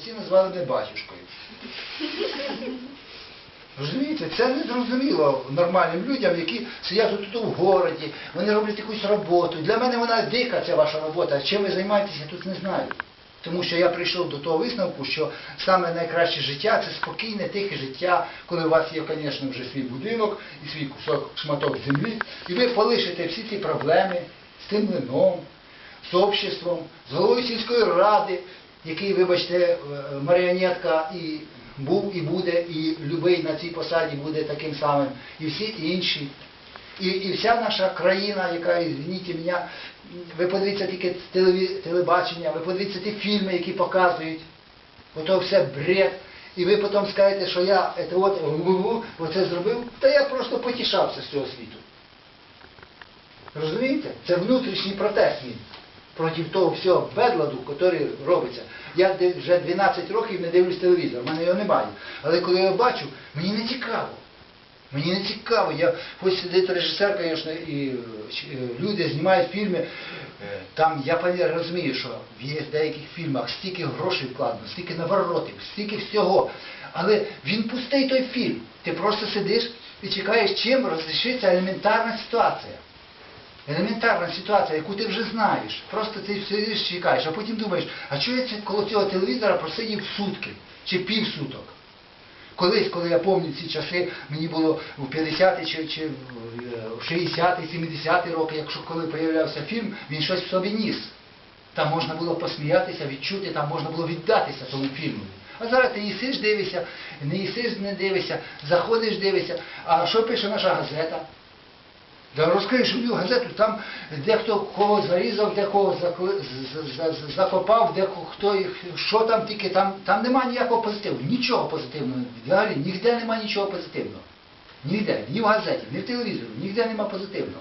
Всі назвали мене батюшкою. Розумієте, це не зрозуміло нормальним людям, які сидять тут в городі, вони роблять якусь роботу. Для мене вона дика, ця ваша робота. Чим ви займаєтеся, я тут не знаю. Тому що я прийшов до того висновку, що саме найкраще життя це спокійне, тихе життя, коли у вас є, звісно, вже свій будинок і свій кусок шматок землі, і ви полишите всі ці проблеми з тим млином, з обществом, з головою сільської ради, який, вибачте, е, маріонетка і був, і буде, і любий на цій посаді буде таким самим, і всі інші. І, і вся наша країна, яка, извините мене, ви подивіться тільки телебачення, ви подивіться ті фільми, які показують, ото все бред. І ви потім скажете, що я це от, оце зробив, та я просто потішався з цього світу. Розумієте? Це внутрішній протест він проти того всього безладу, який робиться. Я вже 12 років не дивлюсь телевізор, в мене його немає. Але коли я бачу, мені не цікаво. Мені не цікаво. Я хоч сидить режисер, звісно, і е, люди знімають фільми. е, Там я розумію, що в деяких фільмах стільки грошей вкладено, стільки наворотів, стільки всього. Але він пустий той фільм. Ти просто сидиш і чекаєш, чим розрішиться елементарна ситуація. Елементарна ситуація, яку ти вже знаєш. Просто ти сидиш чекаєш, а потім думаєш, а чого я коло цього телевізора просидів сутки чи півсуток? Колись, коли я пам'ятаю ці часи, мені було у 50-ті чи, чи в 60-ті, 70-ті роки, якщо коли появлявся фільм, він щось в собі ніс. Там можна було посміятися, відчути, там можна було віддатися тому фільму. А зараз ти їсиш, дивишся, не їсиш, не дивишся, заходиш, дивишся. А що пише наша газета? Розкриєш у газету, там дехто кого зарізав, з- з- закопав, дехто хто їх, що там тільки, там, там немає ніякого позитиву, нічого позитивного. Взагалі ніде немає нічого позитивного. Ніде, ні в газеті, ні в телевізорі, ніде немає позитивного.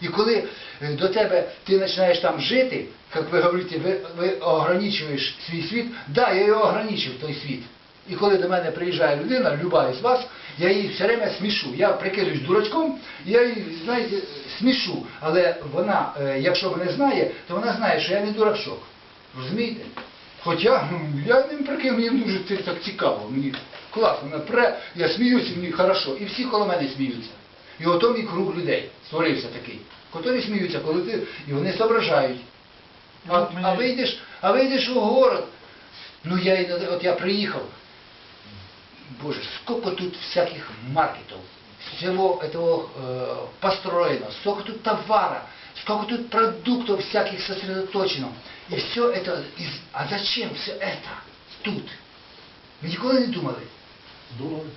І коли е, до тебе ти починаєш там жити, як ви говорите, ви, ви ограничуєш свій світ, да, я його ограничив, той світ. І коли до мене приїжджає людина, люба із вас, я її все время смішу. Я прикидуюсь дурачком, я її, знаєте, смішу. Але вона, е, якщо мене знає, то вона знає, що я не дурачок. Розумієте? Хоча я не прикинув, мені дуже так цікаво. Мені класно, вона пре, я сміюся, мені хорошо. І всі коло мене сміються. І ото мій круг людей створився такий. Котрі сміються, коли ти, і вони зображають. А, Ну, а вийдеш, а вийдеш у город. Ну я от я приїхав. Боже, сколько тут всяких маркетов, всего этого э, построено, сколько тут товара, сколько тут продуктов всяких сосредоточено. И все это, из... а зачем все это тут? Вы никогда не думали? Думали.